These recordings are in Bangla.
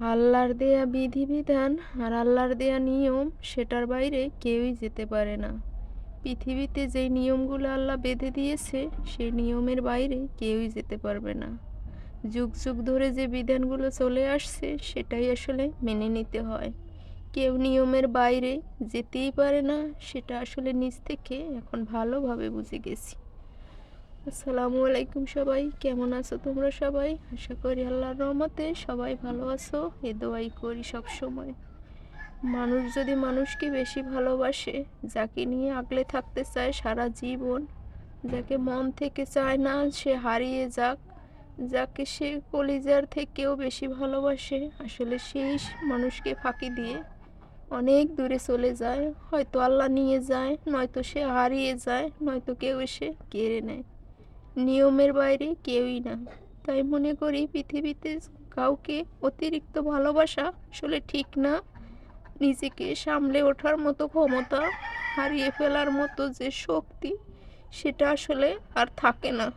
আল্লাহর দেয়া বিধিবিধান আর আল্লাহর দেয়া নিয়ম, সেটার বাইরে কেউই যেতে পারে না। পৃথিবীতে যেই নিয়মগুলো আল্লাহ বেঁধে দিয়েছে, সেই নিয়মের বাইরে কেউই যেতে পারবে না। যুগ যুগ ধরে যে বিধানগুলো চলে আসছে, সেটাই আসলে মেনে নিতে হয়। কেউ নিয়মের বাইরে যেতেই পারে না, সেটা আসলে নিজ থেকে এখন ভালোভাবে বুঝে গেছি। আসসালামু আলাইকুম সবাই, কেমন আছো তোমরা সবাই? আশা করি আল্লাহর রহমতে সবাই ভালো আছো এ দোয়াই করি সব সময় মানুষ যদি মানুষকে বেশি ভালোবাসে, যাকে নিয়ে আগলে থাকতে চায় সারা জীবন, যাকে মন থেকে চায় না, সে হারিয়ে যাক, যাকে সে কলিজার থেকেও বেশি ভালোবাসে, আসলে সেই মানুষকে ফাঁকি দিয়ে অনেক দূরে চলে যায়। হয়তো আল্লাহ নিয়ে যায়, নয়তো সে হারিয়ে যায়, নয়তো কেউ এসে কেড়ে নেয়। নিয়মের বাইরে কেউই না তাই মনে করি পৃথিবীতে কাউকে অতিরিক্ত ভালোবাসা আসলে ঠিক না। নিজেকে সামলে ওঠার মতো ক্ষমতা, হারিয়ে ফেলার মতো যে শক্তি, সেটা আসলে আর থাকে না।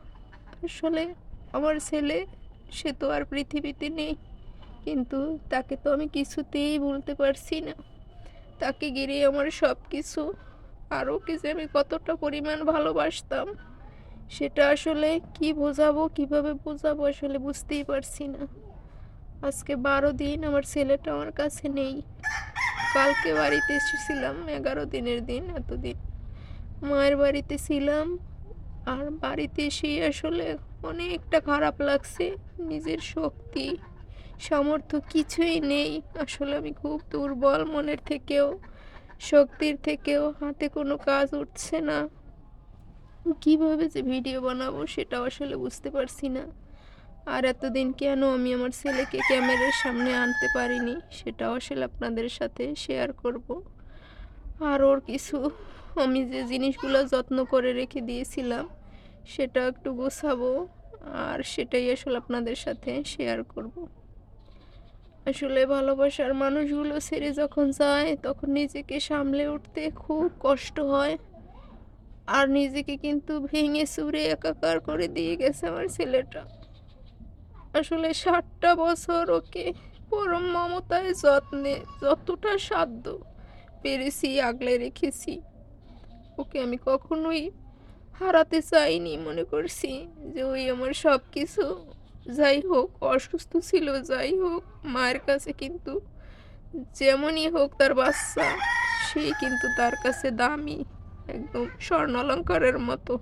আসলে আমার ছেলে, সে তো আর পৃথিবীতে নেই। কিন্তু তাকে তো আমি কিছুতেই বলতে পারছি না। তাকে ঘিরে আমার সব কিছু আরও কি যে আমি কতটা পরিমাণ ভালোবাসতাম। সেটা আসলে কি বোঝাবো, কীভাবে বোঝাবো আসলে বুঝতেই পারছি না। আজকে বারো দিন আমার ছেলেটা আমার কাছে নেই। কালকে বাড়িতে এসেছিলাম, এগারো দিনের দিন, এতদিন। মায়ের বাড়িতে ছিলাম আর বাড়িতে এসেই আসলে অনেকটা খারাপ লাগছে নিজের শক্তি, সামর্থ্য কিছুই নেই। আসলে আমি খুব দুর্বল মনের থেকেও, শক্তির থেকেও হাতে কোনো কাজ উঠছে না। কীভাবে যে ভিডিও বানাবো সেটাও আসলে বুঝতে পারছি না। আর এতদিন কেন আমি আমার ছেলেকে ক্যামেরার সামনে আনতে পারিনি সেটাও আসলে আপনাদের সাথে শেয়ার করব। আর ওর কিছু, আমি যে জিনিসগুলো যত্ন করে রেখে দিয়েছিলাম সেটা একটু গোছাবো আর সেটাই আসলে আপনাদের সাথে শেয়ার করব। আসলে ভালোবাসার মানুষগুলো ছেড়ে যখন যায় তখন নিজেকে সামলে উঠতে খুব কষ্ট হয়। আর নিজেকে কিন্তু ভেঙে চুরে একাকার করে দিয়ে গেছে আমার ছেলেটা। আসলে ষাটটা বছর ওকে পরম মমতায় যত্নে, যতটা সাধ্য পেরেছি, আগলে রেখেছি। ওকে আমি কখনোই হারাতে চাইনি, মনে করছি যে ওই আমার সব কিছু যাই হোক, অসুস্থ ছিল, যাই হোক, মায়ের কাছে কিন্তু যেমনই হোক তার বাচ্চা সেই কিন্তু তার কাছে দামি। একদম স্বর্ণ অলঙ্কারের মতো।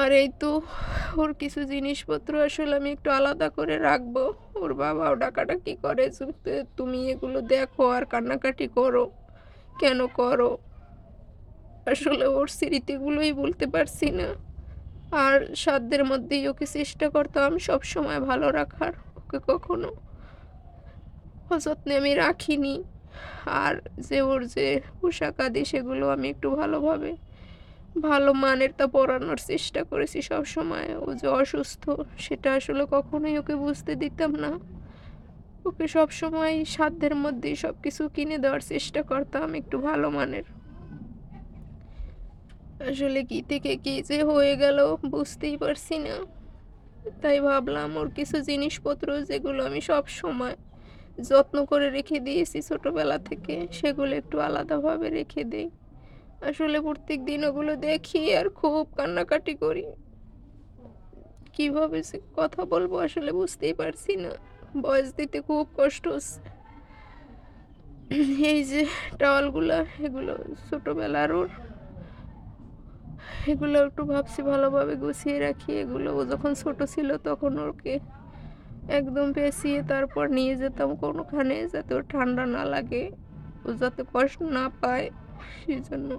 আর এই তো ওর কিছু জিনিসপত্র আসলে আমি একটু আলাদা করে রাখব। ওর বাবাও ডাকাডাকি করে তুমি এগুলো দেখো আর কান্নাকাটি করো। কেন করো? আসলে ওর স্মৃতিগুলোই বলতে পারছি না। আর সাধ্যের মধ্যেই ওকে চেষ্টা করতাম সব সময় ভালো রাখার, ওকে কখনো অযত্নে আমি রাখিনি। আর যে ওর যে পোশাক আদি, সেগুলো আমি একটু ভালোভাবে, ভালো মানের তা পরানোর চেষ্টা করেছি সব সময়। ও যে অসুস্থ, সেটা আসলে কখনোই ওকে বুঝতে দিতাম না। ওকে সব সময় সাধ্যের মধ্যেই সব কিছু কিনে দেওয়ার চেষ্টা করতাম একটু ভালো মানের। আসলে কি থেকে কি যে হয়ে গেল বুঝতেই পারছি না। তাই ভাবলাম ওর কিছু জিনিসপত্র, যেগুলো আমি সব সময় যত্ন করে রেখে দিয়েছি ছোটবেলা থেকে। সেগুলো একটু আলাদাভাবে রেখে দেই। আসলে প্রত্যেক দিন ওগুলো দেখি আর খুব কান্নাকাটি করি। কীভাবে সে কথা বলব আসলে বুঝতেই পারছি না। বয়স দিতে খুব কষ্ট এই যে টাওয়ালগুলো, এগুলো ছোটোবেলার ওর। এগুলো একটু ভাবছি ভালোভাবে গুছিয়ে রাখি। এগুলো ও যখন ছোট ছিল তখন ওকে একদম পেঁচিয়ে তারপর নিয়ে যেতাম কোনোখানে যাতে ওর ঠান্ডা না লাগে, ও যাতে কষ্ট না পায় সেই জন্য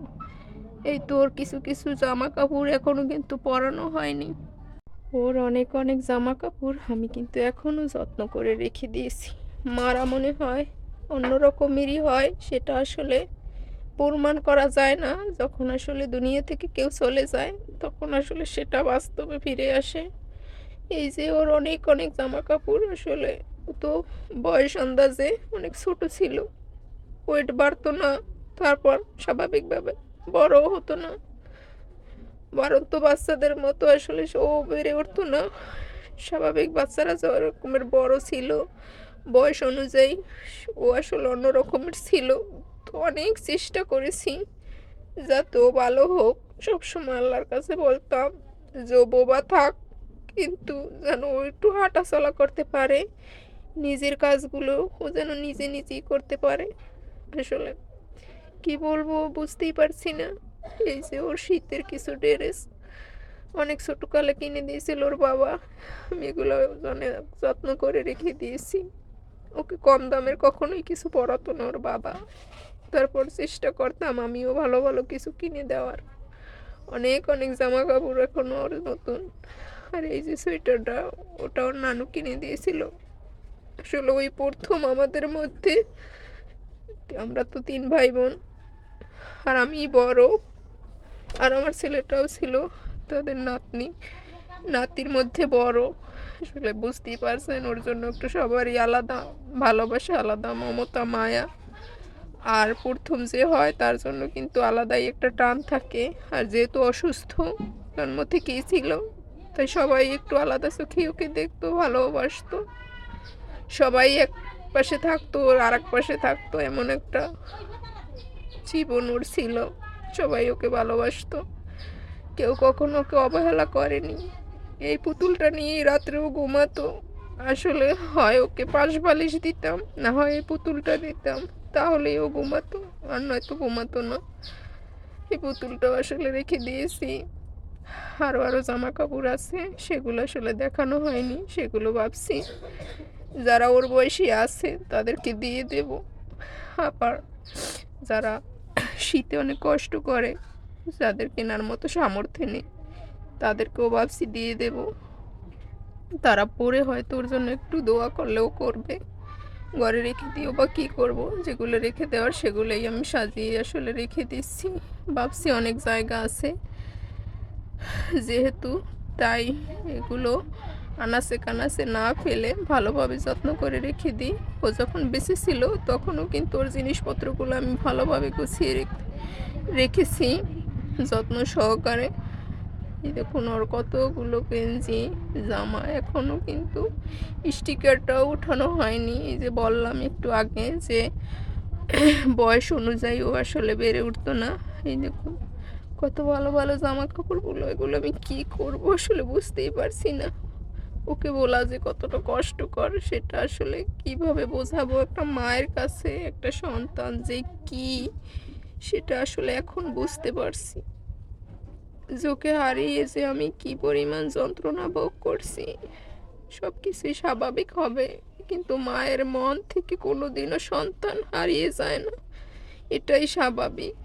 এই তো ওর কিছু কিছু জামা কাপড় এখনও কিন্তু পরানো হয়নি। ওর অনেক অনেক জামা কাপড় আমি কিন্তু এখনও যত্ন করে রেখে দিয়েছি। মারা মনে হয় অন্য রকমেরই হয়, সেটা আসলে প্রমাণ করা যায় না। যখন আসলে দুনিয়া থেকে কেউ চলে যায়, তখন আসলে সেটা বাস্তবে ফিরে আসে। এই যে ওর অনেক অনেক জামা কাপড় আসলে। তো বয়স আন্দাজে অনেক ছোট ছিল। ওয়েট বাড়তো না, তারপর স্বাভাবিকভাবে বড়ও হতো না। বারন্ত বাচ্চাদের মতো আসলে ও বেড়ে উঠতো না। স্বাভাবিক বাচ্চারা যে রকমের বড় ছিল, বয়স অনুযায়ী ও আসলে অন্য রকমের ছিল। তো অনেক চেষ্টা করেছি, যাতে ও ভালো হোক। সবসময় আল্লাহর কাছে বলতাম যে বোবা থাক কিন্তু যেন ও একটু হাঁটাচলা করতে পারে, নিজের কাজগুলো ও যেন নিজে নিজেই করতে পারে। আসলে কি বলব বুঝতেই পারছি না। এই যে ওর শীতের কিছু ড্রেস, অনেক ছোটোকালে কিনে দিয়েছিল ওর বাবা। আমি এগুলো অনেক যত্ন করে রেখে দিয়েছি। ওকে কম দামের কখনোই কিছু পরাতো না ওর বাবা। তারপর চেষ্টা করতাম আমিও ভালো ভালো কিছু কিনে দেওয়ার। অনেক অনেক জামা কাপড় এখনও ওর নতুন। আর এই যে সোয়েটারটা ওটা ওর নানু কিনে দিয়েছিল। আসলে ওই প্রথম আমাদের মধ্যে। আমরা তো তিন ভাই বোন আর আমি বড়। আর আমার ছেলেটাও ছিল, তাদের নাতনি। নাতির মধ্যে বড়। আসলে বুঝতেই পারছেন, ওর জন্য একটু সবারই আলাদা, ভালোবাসা আলাদা, মমতা, মায়া। আর প্রথম যে হয়, তার জন্য কিন্তু আলাদাই একটা টান থাকে। আর যেহেতু অসুস্থ জন্ম থেকেই ছিল? তাই সবাই একটু আলাদা চোখে ওকে দেখতো, ভালোবাসতো। সবাই এক পাশে থাকতো, ওর আর এক পাশে থাকতো, এমন একটা জীবন ওর ছিল। সবাই ওকে ভালোবাসতো। কেউ কখনো ওকে অবহেলা করেনি। এই পুতুলটা নিয়েই রাত্রেও ঘুমাতো। আসলে হয় ওকে পাশ বালিশ দিতাম, না হয় এই পুতুলটা দিতাম, তাহলেই ও ঘুমাতো, আর নয়তো ঘুমাতো না। এই পুতুলটাও আসলে রেখে দিয়েছি। আরও আরও জামা কাপড় আছে, সেগুলো আসলে দেখানো হয়নি, সেগুলো ভাবছি। যারা ওর বয়সী আছে, তাদেরকে দিয়ে দেব। আবার যারা শীতে অনেক কষ্ট করে, যাদের কেনার মতো সামর্থ্য নেই, তাদেরকেও ভাবছি দিয়ে দেব। তারা পরে হয়তো ওর জন্য একটু দোয়া করলেও করবে। ঘরে রেখে দিও বা কী করব, যেগুলো রেখে দেওয়ার সেগুলোই আমি সাজিয়ে আসলে রেখে দিচ্ছি। ভাবছি অনেক জায়গা আছে যেহেতু, তাই এগুলো আনাসে কানাসে না ফেলে ভালোভাবে যত্ন করে রেখে দিই। ও যখন বেঁচে ছিল, তখনও কিন্তু ওর জিনিসপত্রগুলো আমি ভালোভাবে গুছিয়ে রেখে, রেখেছি যত্ন সহকারে। এই দেখুন, ওর কতগুলো গেঞ্জি, জামা, এখনও কিন্তু স্টিকারটাও উঠানো হয়নি। এই যে বললাম একটু আগে যে বয়স অনুযায়ী ও আসলে বেড়ে উঠতো না। এই দেখুন। কত ভালো ভালো জামা কাপড়গুলো এগুলো আমি কি করব আসলে বুঝতেই পারছি না। ওকে বলা যে কতটা কষ্টকর, সেটা আসলে কীভাবে বোঝাবো? একটা মায়ের কাছে একটা সন্তান যে কি, সেটা আসলে এখন বুঝতে পারছি। যোকে হারিয়ে যে আমি কি পরিমাণ যন্ত্রণা ভোগ করছি সব কিছুই স্বাভাবিক হবে। কিন্তু মায়ের মন থেকে কোনোদিনও সন্তান হারিয়ে যায় না। এটাই স্বাভাবিক।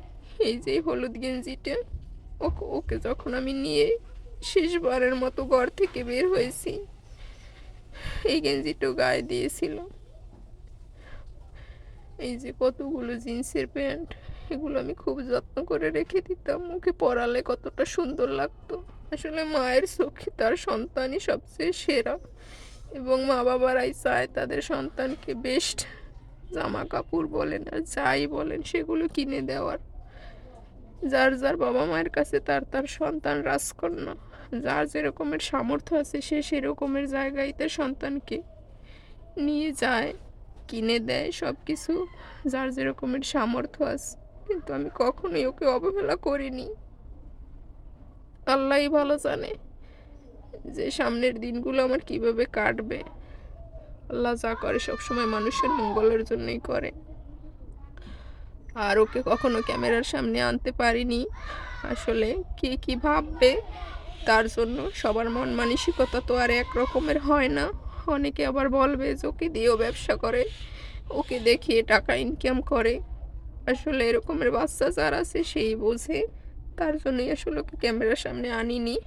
এই যে হলুদ গেঞ্জিটা, ওকে ওকে যখন আমি নিয়ে শেষবারের মতো ঘর থেকে বের হয়েছি, এই গেঞ্জিটাও গায়ে দিয়েছিল। এই যে কতগুলো জিন্সের প্যান্ট, এগুলো আমি খুব যত্ন করে রেখে দিতাম। মুখে পরালে কতটা সুন্দর লাগতো। আসলে মায়ের চোখে তার সন্তানই সবচেয়ে সেরা এবং মা বাবারাই চায় তাদের সন্তানকে বেস্ট জামা কাপড় বলেন আর যাই বলেন সেগুলো কিনে দেওয়ার। যার যার বাবা মায়ের কাছে তার তার সন্তান, রাজকন্যা, যার যেরকমের সামর্থ্য আছে সে সেরকমের জায়গায় তার সন্তানকে নিয়ে যায়, কিনে দেয় সব কিছু যার যেরকমের সামর্থ্য আছে। কিন্তু আমি কখনোই ওকে অবহেলা করিনি। আল্লাহই ভালো জানে যে সামনের দিনগুলো আমার কীভাবে কাটবে। আল্লাহ যা করে সবসময় মানুষের মঙ্গলের জন্যই করে। আর ওকে কখনো ক্যামেরার সামনে আনতে পারিনি। আসলে কে কি ভাববে? তার জন্য সবার মন মানসিকতা তো আর এক রকমের হয় না। অনেকে আবার বলবে যে ওকে দিয়েও ব্যবসা করে, ওকে দেখিয়ে টাকা ইনকাম করে। আসলে এরকমের বাচ্চা যার আছে সেই বোঝে। তার জন্যই আসলে ওকে ক্যামেরার সামনে আনিনি।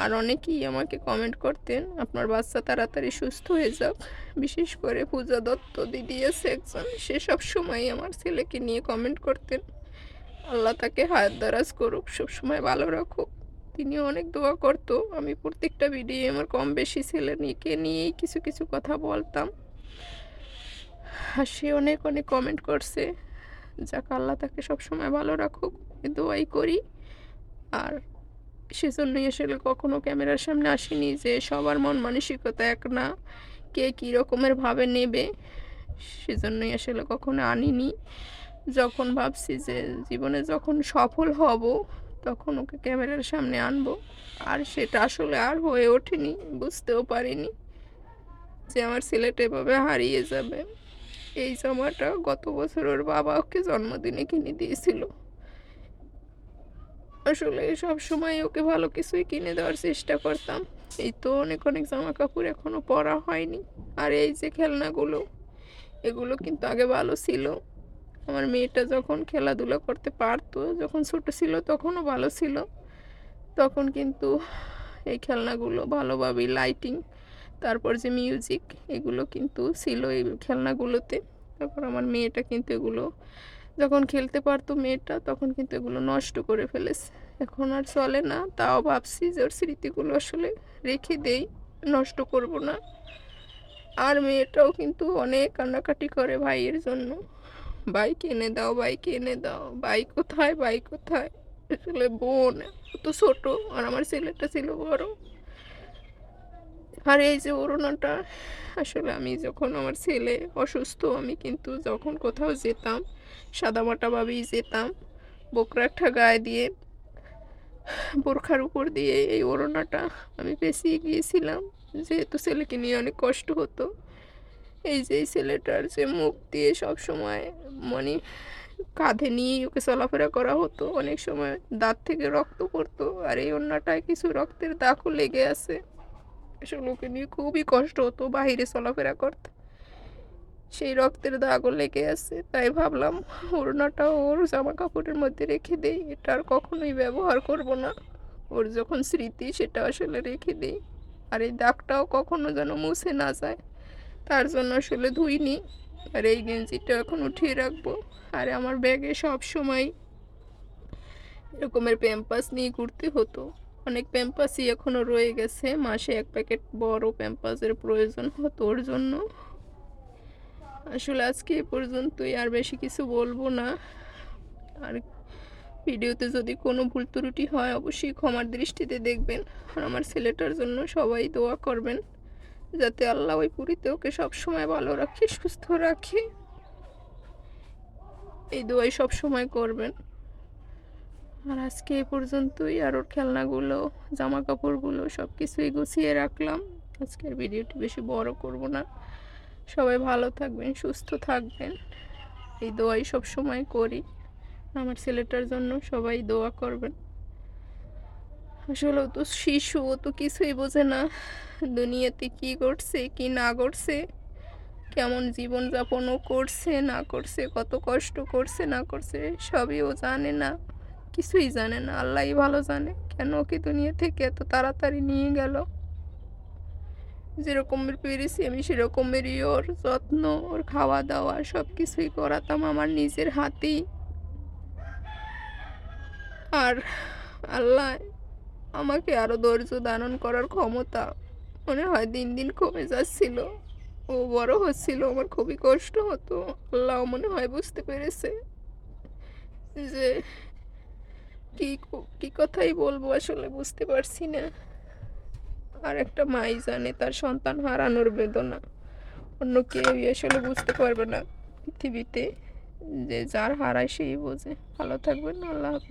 আর অনেকেই আমাকে কমেন্ট করতেন, আপনার বাচ্চা তাড়াতাড়ি সুস্থ হয়ে যাক। বিশেষ করে পূজা দত্ত, দিদি আছে একজন, সে সব সময় আমার ছেলেকে নিয়ে কমেন্ট করতেন। আল্লাহ তাকে হায়াত দারাজ করুক সবসময় ভালো রাখুক। তিনি অনেক দোয়া করতো, আমি প্রত্যেকটা ভিডিও আমার কম বেশি ছেলে নিয়ে নিয়েই কিছু কিছু কথা বলতাম। হাসি অনেক অনেক কমেন্ট করছে, যাক আল্লাহ তাকে সবসময় ভালো রাখুক দোয়াই করি। আর সেজন্যই আসলে কখনো ক্যামেরার সামনে আসিনি যে সবার মন মানসিকতা এক না। কে কী রকমের ভাবে নেবে সেজন্যই আসলে কখনো আনিনি। যখন ভাবছি যে জীবনে যখন সফল হব তখন ওকে ক্যামেরার সামনে আনব। আর সেটা আসলে আর হয়ে ওঠেনি, বুঝতেও পারিনি যে আমার ছেলেটা এভাবে হারিয়ে যাবে। এই জামাটা গত বছর ওর বাবা ওকে জন্মদিনে কিনে দিয়েছিল। আসলে সব সময় ওকে ভালো কিছুই কিনে দেওয়ার চেষ্টা করতাম। এই তো অনেক অনেক জামা কাপড় এখনও পরা হয়নি। আর এই যে খেলনাগুলো, এগুলো কিন্তু আগে ভালো ছিল। আমার মেয়েটা যখন খেলাধুলা করতে পারতো, যখন ছোট ছিল তখনও ভালো ছিল। তখন কিন্তু এই খেলনাগুলো ভালোভাবেই লাইটিং তারপর যে মিউজিক এগুলো কিন্তু ছিল এই খেলনাগুলোতে। তারপর আমার মেয়েটা কিন্তু এগুলো যখন খেলতে পারতো মেয়েটা, তখন কিন্তু এগুলো নষ্ট করে ফেলেছে। এখন আর চলে না, তাও ভাবছি যে ওর স্মৃতিগুলো আসলে রেখে দেই, নষ্ট করব না। আর মেয়েটাও কিন্তু অনেক কান্নাকাটি করে ভাইয়ের জন্য। বাইক এনে দাও বাইক এনে দাও বাইক কোথায় বাইক কোথায়? আসলে বোন তো ছোট, আর আমার ছেলেটা ছিল বড়। আর এই যে অরুণাটা আসলে আমি যখন আমার ছেলে অসুস্থ, আমি কিন্তু যখন কোথাও যেতাম সাদামাটাভাবেই যেতাম বোকরাটা গায়ে দিয়ে, বোরখার উপর দিয়ে এই ওড়নাটা আমি পেঁচিয়ে গিয়েছিলাম। যেহেতু ছেলেকে নিয়ে অনেক কষ্ট হতো, এই যে ছেলেটার যে মুখ দিয়ে সব সময় মানে কাঁধে নিয়ে ওকে চলাফেরা করা হতো, অনেক সময় দাঁত থেকে রক্ত পড়তো, আর এই ওড়নাটায় কিছু রক্তের দাগও লেগে আছে। ওকে নিয়ে খুবই কষ্ট হতো বাইরে চলাফেরা করতে। সেই রক্তের দাগও লেগে আছে, তাই ভাবলাম ওড়নাটা ওর জামা কাপড়ের মধ্যে রেখে দেই, এটা আর কখনোই ব্যবহার করব না। ওর যখন স্মৃতি সেটা আসলে রেখে দেই, আর এই দাগটাও কখনো যেন মুছে না যায়, তার জন্য আসলে ধুইনি। আর এই গেঞ্জিটা এখন উঠিয়ে রাখব, আর আমার ব্যাগে সব সময় এরকমের প্যাম্পাস নিয়ে ঘুরতে হতো। অনেক প্যাম্পাসই এখনও রয়ে গেছে। মাসে এক প্যাকেট বড় প্যাম্পাসের প্রয়োজন হতো ওর জন্য। আসলে আজকে এ পর্যন্তই, আর বেশি কিছু বলব না। আর ভিডিওতে যদি কোনো ভুল ত্রুটি হয়, অবশ্যই ক্ষমার দৃষ্টিতে দেখবেন। আর আমার ছেলেটার জন্য সবাই দোয়া করবেন, যাতে আল্লাহ ওই পুরীতে ওকে সবসময় ভালো রাখে, সুস্থ রাখে। এই দোয়াই সব সময় করবেন। আর আজকে এ পর্যন্তই, আর ওর খেলনাগুলো জামা কাপড়গুলো সব কিছুই গুছিয়ে রাখলাম। আজকের ভিডিওটি বেশি বড় করব না। সবাই ভালো থাকবেন, সুস্থ থাকবেন। এই দোয়াই সব সময় করি। আমার ছেলেটার জন্য সবাই দোয়া করবেন। আসলে ও তো শিশু, ও তো কিছুই বোঝে না দুনিয়াতে কি করছে কি না করছে কেমন জীবনযাপনও করছে, না করছে, কত কষ্ট করছে, না করছে, সবই ও জানে না। কিছুই জানে না, আল্লাহই ভালো জানে। কেন ওকে দুনিয়া থেকে এত তাড়াতাড়ি নিয়ে গেল? যেরকমের পেরেছি আমি সেরকমেরই ওর যত্ন, ওর খাওয়া দাওয়া সব কিছুই করাতাম আমার নিজের হাতেই। আর আল্লাহ আমাকে আরও ধৈর্য ধারণ করার ক্ষমতা মনে হয় দিন দিন কমে যাচ্ছিল। ও বড় হচ্ছিল, আমার খুবই কষ্ট হতো। আল্লাহ মনে হয় বুঝতে পেরেছে যে কি ক- কথাই বলব আসলে বুঝতে পারছি না। আর একটা মাই জানে তার সন্তান হারানোর বেদনা। অন্য কেউ আসলে বুঝতে পারবে না পৃথিবীতে যে যার হারায় সেই বোঝে। ভালো থাকবেন, আল্লাহ হাফেজ।